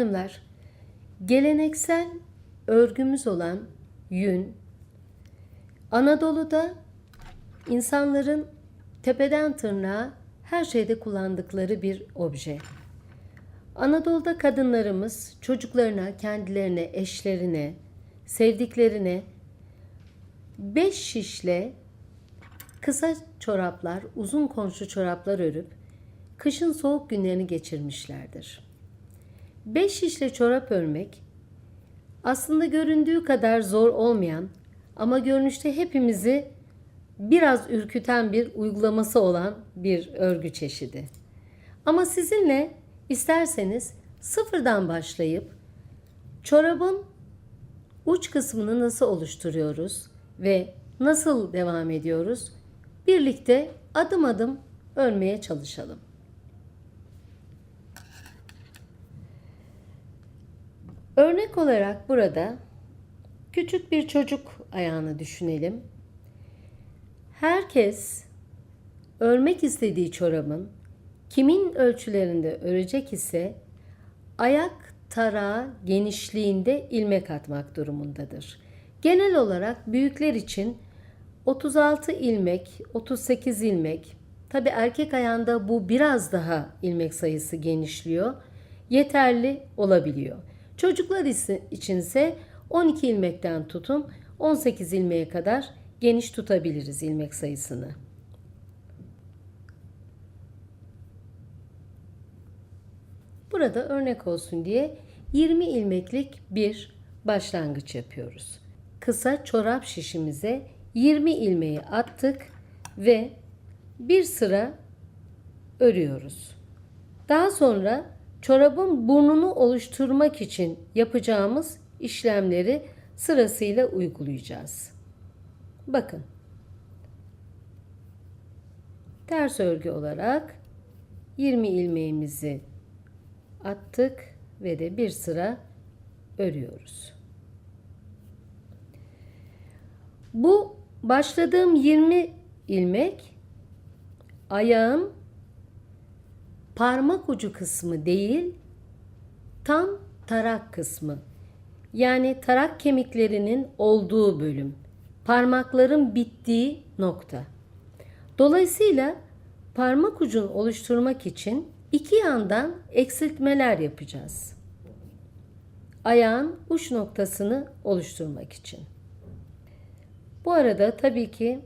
Hanımlar, geleneksel örgümüz olan yün, Anadolu'da insanların tepeden tırnağa her şeyde kullandıkları bir obje. Anadolu'da kadınlarımız çocuklarına, kendilerine, eşlerine, sevdiklerine beş şişle kısa çoraplar, uzun konçlu çoraplar örüp kışın soğuk günlerini geçirmişlerdir. Beş şişle çorap örmek aslında göründüğü kadar zor olmayan ama görünüşte hepimizi biraz ürküten bir uygulaması olan bir örgü çeşidi. Ama sizinle isterseniz sıfırdan başlayıp çorabın uç kısmını nasıl oluşturuyoruz ve nasıl devam ediyoruz? Birlikte adım adım örmeye çalışalım. Örnek olarak burada küçük bir çocuk ayağını düşünelim. Herkes örmek istediği çorabın kimin ölçülerinde örecek ise ayak tarağı genişliğinde ilmek atmak durumundadır. Genel olarak büyükler için 36 ilmek, 38 ilmek, tabi erkek ayağında bu biraz daha ilmek sayısı genişliyor, yeterli olabiliyor. Çocuklar içinse 12 ilmekten tutun 18 ilmeğe kadar geniş tutabiliriz ilmek sayısını. Burada örnek olsun diye 20 ilmeklik bir başlangıç yapıyoruz. Kısa çorap şişimize 20 ilmeği attık ve bir sıra örüyoruz. Daha sonra çorabın burnunu oluşturmak için yapacağımız işlemleri sırasıyla uygulayacağız. Bakın. Ters örgü olarak 20 ilmeğimizi attık ve de bir sıra örüyoruz. Bu başladığım 20 ilmek ayağın parmak ucu kısmı değil, tam tarak kısmı. Yani tarak kemiklerinin olduğu bölüm. Parmakların bittiği nokta. Dolayısıyla parmak ucunu oluşturmak için iki yandan eksiltmeler yapacağız. Ayağın uç noktasını oluşturmak için. Bu arada tabii ki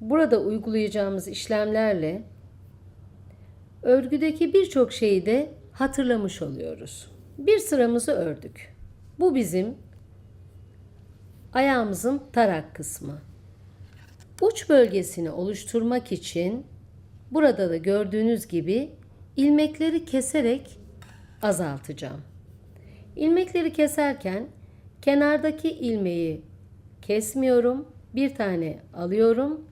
burada uygulayacağımız işlemlerle örgüdeki birçok şeyi de hatırlamış oluyoruz. Bir sıramızı ördük. Bu bizim ayağımızın tarak kısmı. Uç bölgesini oluşturmak için burada da gördüğünüz gibi ilmekleri keserek azaltacağım. İlmekleri keserken kenardaki ilmeği kesmiyorum. Bir tane alıyorum.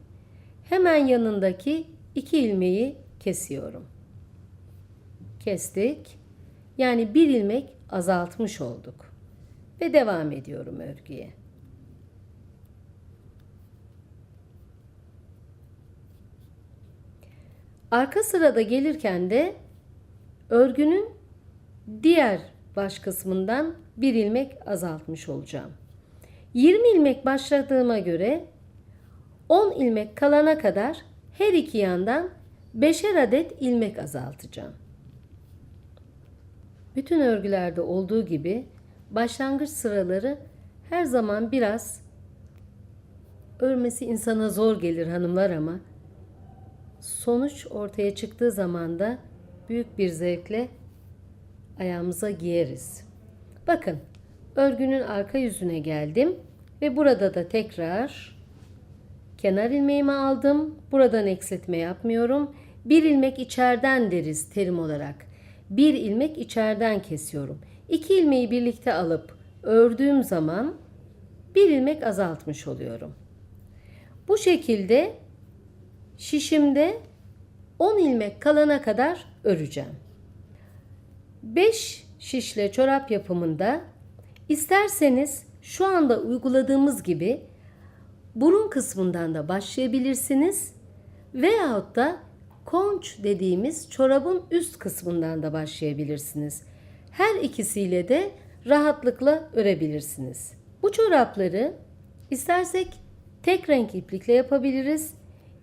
Hemen yanındaki iki ilmeği kesiyorum. Kestik. Yani bir ilmek azaltmış olduk. Ve devam ediyorum örgüye. Arka sırada gelirken de örgünün diğer baş kısmından bir ilmek azaltmış olacağım. 20 ilmek başladığıma göre 10 ilmek kalana kadar her iki yandan 5'er adet ilmek azaltacağım. Bütün örgülerde olduğu gibi başlangıç sıraları her zaman biraz örmesi insana zor gelir hanımlar ama sonuç ortaya çıktığı zaman da büyük bir zevkle ayağımıza giyeriz. Bakın örgünün arka yüzüne geldim ve burada da tekrar kenar ilmeğimi aldım. Buradan eksiltme yapmıyorum. Bir ilmek içeriden deriz terim olarak. Bir ilmek içeriden kesiyorum. İki ilmeği birlikte alıp ördüğüm zaman bir ilmek azaltmış oluyorum. Bu şekilde şişimde 10 ilmek kalana kadar öreceğim. 5 şişle çorap yapımında isterseniz şu anda uyguladığımız gibi burun kısmından da başlayabilirsiniz veyahut da konç dediğimiz çorabın üst kısmından da başlayabilirsiniz. Her ikisiyle de rahatlıkla örebilirsiniz. Bu çorapları istersek tek renk iplikle yapabiliriz.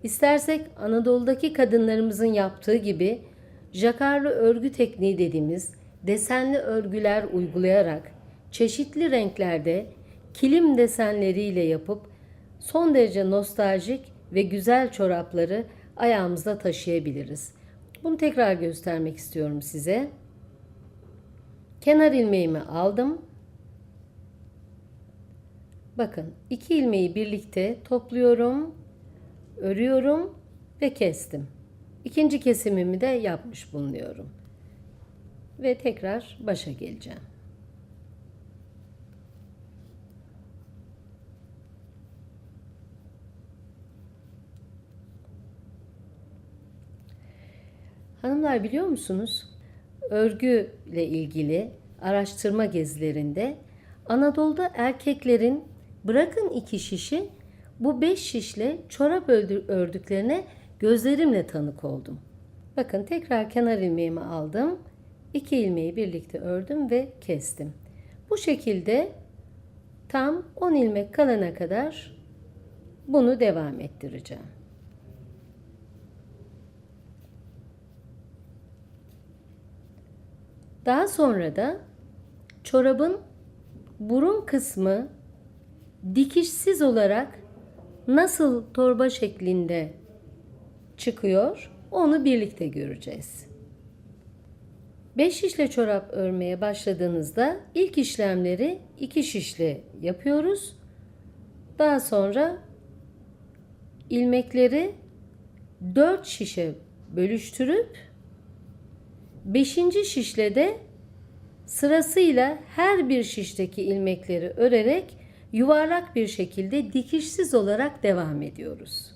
İstersek Anadolu'daki kadınlarımızın yaptığı gibi jakarlı örgü tekniği dediğimiz desenli örgüler uygulayarak çeşitli renklerde kilim desenleriyle yapıp son derece nostaljik ve güzel çorapları ayağımızda taşıyabiliriz. Bunu tekrar göstermek istiyorum size. Kenar ilmeğimi aldım. Bakın iki ilmeği birlikte topluyorum, örüyorum ve kestim. İkinci kesimimi de yapmış bulunuyorum. Ve tekrar başa geleceğim. Hanımlar biliyor musunuz? Örgü ile ilgili araştırma gezilerinde Anadolu'da erkeklerin bırakın iki şişi bu beş şişle çorap ördüklerine gözlerimle tanık oldum. Bakın tekrar kenar ilmeğimi aldım. İki ilmeği birlikte ördüm ve kestim. Bu şekilde tam 10 ilmek kalana kadar bunu devam ettireceğim. Daha sonra da çorabın burun kısmı dikişsiz olarak nasıl torba şeklinde çıkıyor onu birlikte göreceğiz. 5 şişle çorap örmeye başladığınızda ilk işlemleri 2 şişle yapıyoruz. Daha sonra ilmekleri 4 şişe bölüştürüp 5. şişle de sırasıyla her bir şişteki ilmekleri örerek yuvarlak bir şekilde dikişsiz olarak devam ediyoruz.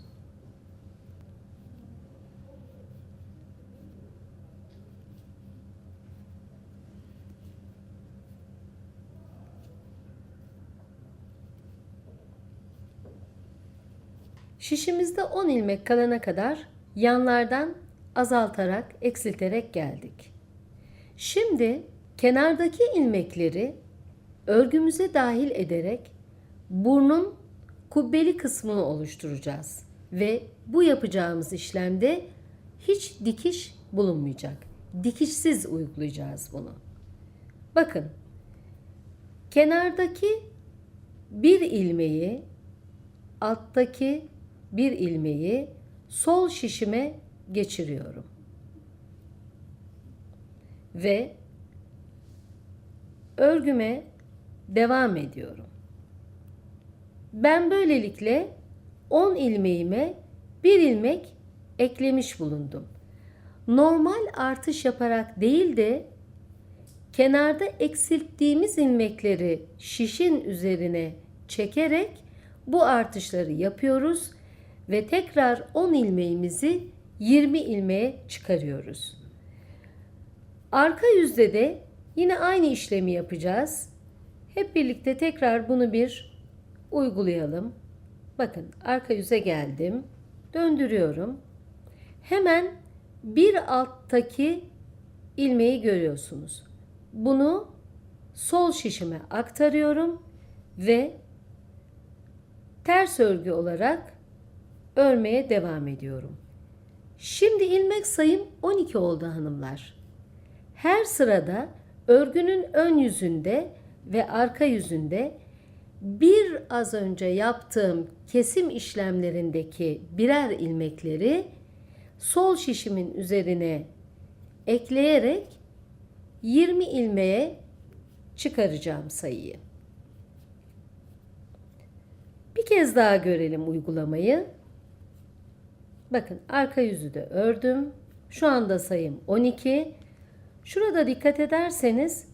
Şişimizde 10 ilmek kalana kadar yanlardan azaltarak, eksilterek geldik. Şimdi kenardaki ilmekleri örgümüze dahil ederek burnun kubbeli kısmını oluşturacağız ve bu yapacağımız işlemde hiç dikiş bulunmayacak. Dikişsiz uygulayacağız bunu. Bakın. Kenardaki bir ilmeği alttaki bir ilmeği sol şişime geçiriyorum. Ve örgüme devam ediyorum. Ben böylelikle 10 ilmeğime bir ilmek eklemiş bulundum. Normal artış yaparak değil de kenarda eksilttiğimiz ilmekleri şişin üzerine çekerek bu artışları yapıyoruz ve tekrar 10 ilmeğimizi 20 ilmeğe çıkarıyoruz. Arka yüzde de yine aynı işlemi yapacağız. Hep birlikte tekrar bunu bir uygulayalım. Bakın arka yüze geldim. Döndürüyorum. Hemen bir alttaki ilmeği görüyorsunuz. Bunu sol şişime aktarıyorum ve ters örgü olarak örmeye devam ediyorum. Şimdi ilmek sayım 12 oldu hanımlar. Her sırada örgünün ön yüzünde ve arka yüzünde bir az önce yaptığım kesim işlemlerindeki birer ilmekleri sol şişimin üzerine ekleyerek 20 ilmeğe çıkaracağım sayıyı. Bir kez daha görelim uygulamayı. Bakın arka yüzü de ördüm. Şu anda sayım 12. Şurada dikkat ederseniz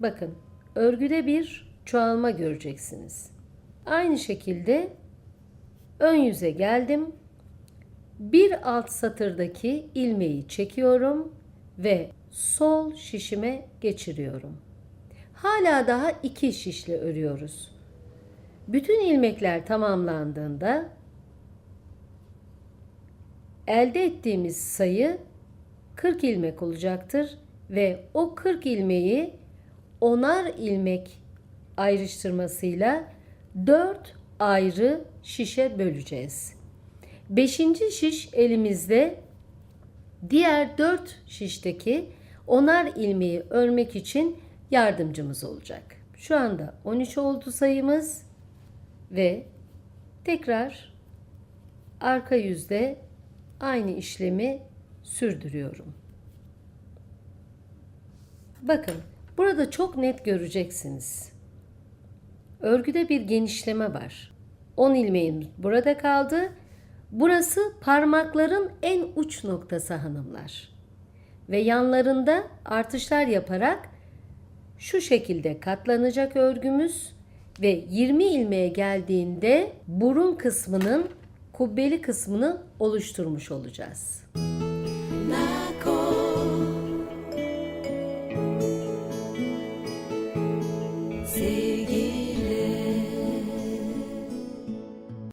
bakın örgüde bir çoğalma göreceksiniz. Aynı şekilde ön yüze geldim. Bir alt satırdaki ilmeği çekiyorum ve sol şişime geçiriyorum. Hala daha iki şişle örüyoruz. Bütün ilmekler tamamlandığında elde ettiğimiz sayı 40 ilmek olacaktır ve o 40 ilmeği onar ilmek ayrıştırmasıyla 4 ayrı şişe böleceğiz. Beşinci şiş elimizde diğer 4 şişteki onar ilmeği örmek için yardımcımız olacak. Şu anda 13 oldu sayımız ve tekrar arka yüzde aynı işlemi sürdürüyorum. Bakın burada çok net göreceksiniz. Örgüde bir genişleme var. 10 ilmeğim burada kaldı. Burası parmakların en uç noktası hanımlar. Ve yanlarında artışlar yaparak şu şekilde katlanacak örgümüz ve 20 ilmeğe geldiğinde burun kısmının kubbeli kısmını oluşturmuş olacağız.